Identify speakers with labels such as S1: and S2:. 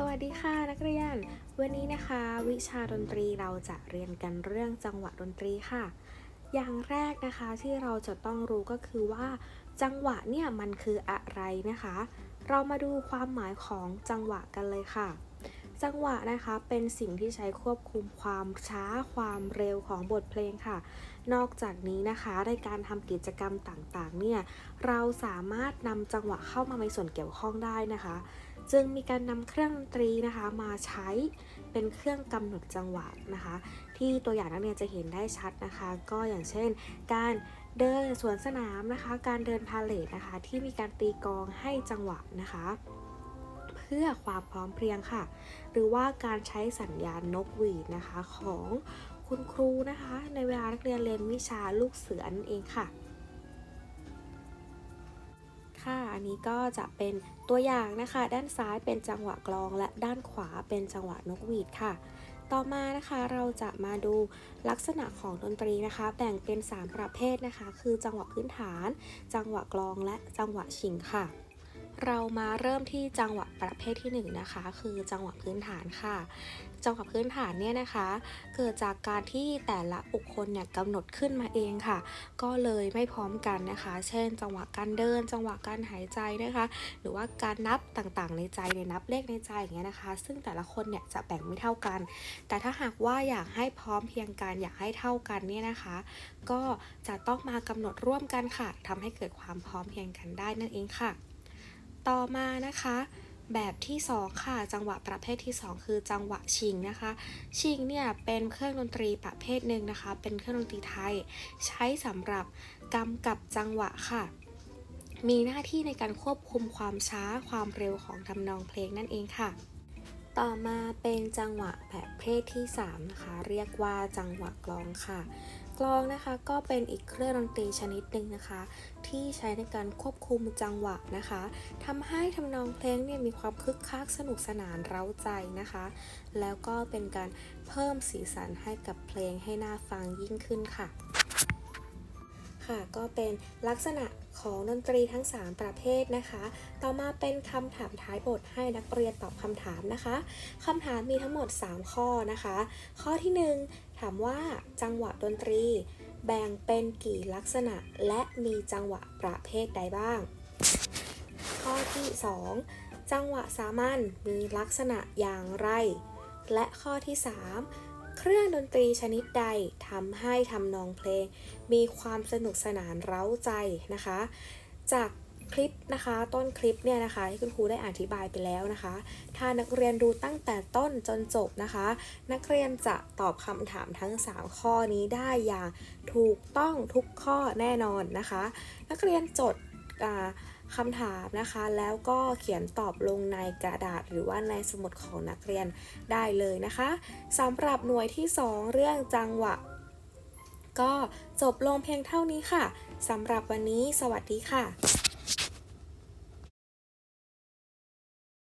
S1: สวัสดีค่ะนักเรียน วันนี้นะคะ วิชาดนตรีเราจะเรียนกันเรื่องจังหวะดนตรีค่ะ อย่างแรกนะคะที่เราจะต้องรู้ก็คือว่า จังหวะเนี่ยมันคืออะไรนะคะ เรามาดูความหมายของจังหวะกันเลยค่ะ จังหวะนะคะเป็นสิ่งที่ใช้ควบคุมความช้าความเร็วของบทเพลงค่ะ นอกจากนี้นะคะในการทำกิจกรรมต่างๆเนี่ยเราสามารถนำจังหวะเข้ามามีส่วนเกี่ยวข้องได้นะคะ จึงมีการนำเครื่องดนตรีนะคะมาใช้เป็นเครื่องกำหนดจังหวะนะคะ ที่ตัวอย่างนักเรียนจะเห็นได้ชัดนะคะ ก็อย่างเช่น การเดินสวนสนามนะคะ การเดินพาเลทนะคะ ที่มีการตีกองให้จังหวะนะคะ เพื่อความพร้อมเพรียงค่ะ หรือว่าการใช้สัญญาณนกหวีดนะคะของคุณครูนะคะ ในเวลานักเรียนเรียนวิชาลูกเสือนั่นเองค่ะ ค่ะ อันนี้ก็จะเป็นตัวอย่างนะคะ ด้านซ้ายเป็นจังหวะกลองและด้านขวาเป็นจังหวะนกหวีดค่ะ ต่อมานะคะเราจะมาดูลักษณะของดนตรีนะคะ แบ่งเป็น 3 ประเภทนะคะ คือจังหวะพื้นฐาน จังหวะกลองและจังหวะชิงค่ะ เรามาเริ่มที่จังหวะประเภทที่1นนะคะ คือจังหวะพื้นฐานค่ะ จังหวะพื้นฐานเนี่ยนะคะ เกิดจากการที่แต่ละบุคคลเนี่ยกำหนดขึ้นมาเองค่ะ ก็เลยไม่พร้อมกันนะคะ เช่น จังหวะการเดิน จังหวะการหายใจนะคะ หรือว่าการนับต่างๆ ในใจเนี่ยนับเลขในใจอย่างเงี้ยนะคะ ซึ่งแต่ละคนเนี่ยจะแบ่งไม่เท่ากัน แต่ถ้าหากว่าอยากให้พร้อมเพียงกันอยากให้เท่ากันเนี่ยนะคะ ก็จะต้องมากำหนดร่วมกันค่ะทำให้เกิดความพร้อมเพียงกันได้นั่นเองค่ะ ต่อมานะคะ แบบที่2ค่ะจังหวะประเภทที่ 2 คือจังหวะชิงนะคะชิงเนี่ยเป็นเครื่องดนตรีประเภทหนึ่งนะคะ เป็นเครื่องดนตรีไทย ใช้สำหรับกำกับจังหวะค่ะมีหน้าที่ในการควบคุมความช้าความเร็วของทำนองเพลงนั่นเองค่ะ ต่อมาเป็นจังหวะประเภทที่3นะคะเรียกว่าจังหวะกลองค่ะกลองนะคะก็เป็นอีกเครื่องดนตรีชนิดหนึ่งนะคะ ที่ใช้ในการควบคุมจังหวะนะคะทำให้ทำนองเพลงเนี่ยมีความคึกคักสนุกสนานเร้าใจนะคะ แล้วก็เป็นการเพิ่มสีสันให้กับเพลงให้น่าฟังยิ่งขึ้นค่ะ ค่ะ ก็เป็นลักษณะของดนตรีทั้ง 3 ประเภทนะคะ ต่อมาเป็นคำถามท้ายบทให้นักเรียนตอบคำถามนะคะคำถามมีทั้งหมด 3 ข้อนะคะ ข้อที่ 1 ถามว่าจังหวะดนตรี แบ่งเป็นกี่ลักษณะ และมีจังหวะประเภทใดบ้าง ข้อที่ 2 จังหวะสามัญมีลักษณะอย่างไร และข้อที่ 3 เครื่องดนตรีชนิดใดทำให้ทำนองเพลง มีความสนุกสนานเร้าใจนะคะ จากคลิปนะคะต้นคลิปเนี่ยนะคะที่คุณครูได้อธิบายไปแล้วนะคะ ถ้านักเรียนดูตั้งแต่ต้นจนจบนะคะ นักเรียนจะตอบคำถามทั้ง 3 ข้อนี้ได้อย่างถูกต้องทุกข้อแน่นอนนะคะ นักเรียนจด คำถามนะคะ แล้วก็เขียนตอบลงในกระดาษหรือว่าในสมุดของนักเรียนได้เลยนะคะสำหรับหน่วยที่ 2 เรื่องจังหวะ ก็จบลงเพียงเท่านี้ค่ะสำหรับวันนี้สวัสดีค่ะ